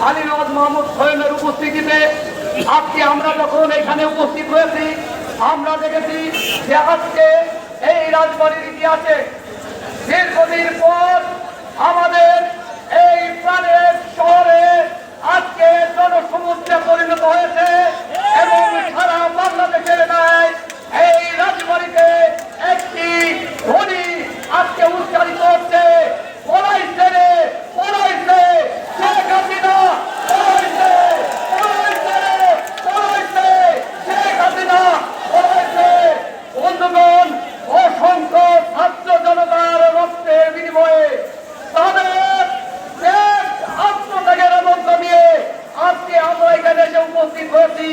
আলিবাদ মাহমুদ সোহেলের উপস্থিতিতে আজকে আমরা যখন এখানে উপস্থিত হয়েছি, আমরা দেখেছি যে আজকে এই রাজবাড়ির ইতিহাসে দীর্ঘদিন কোটি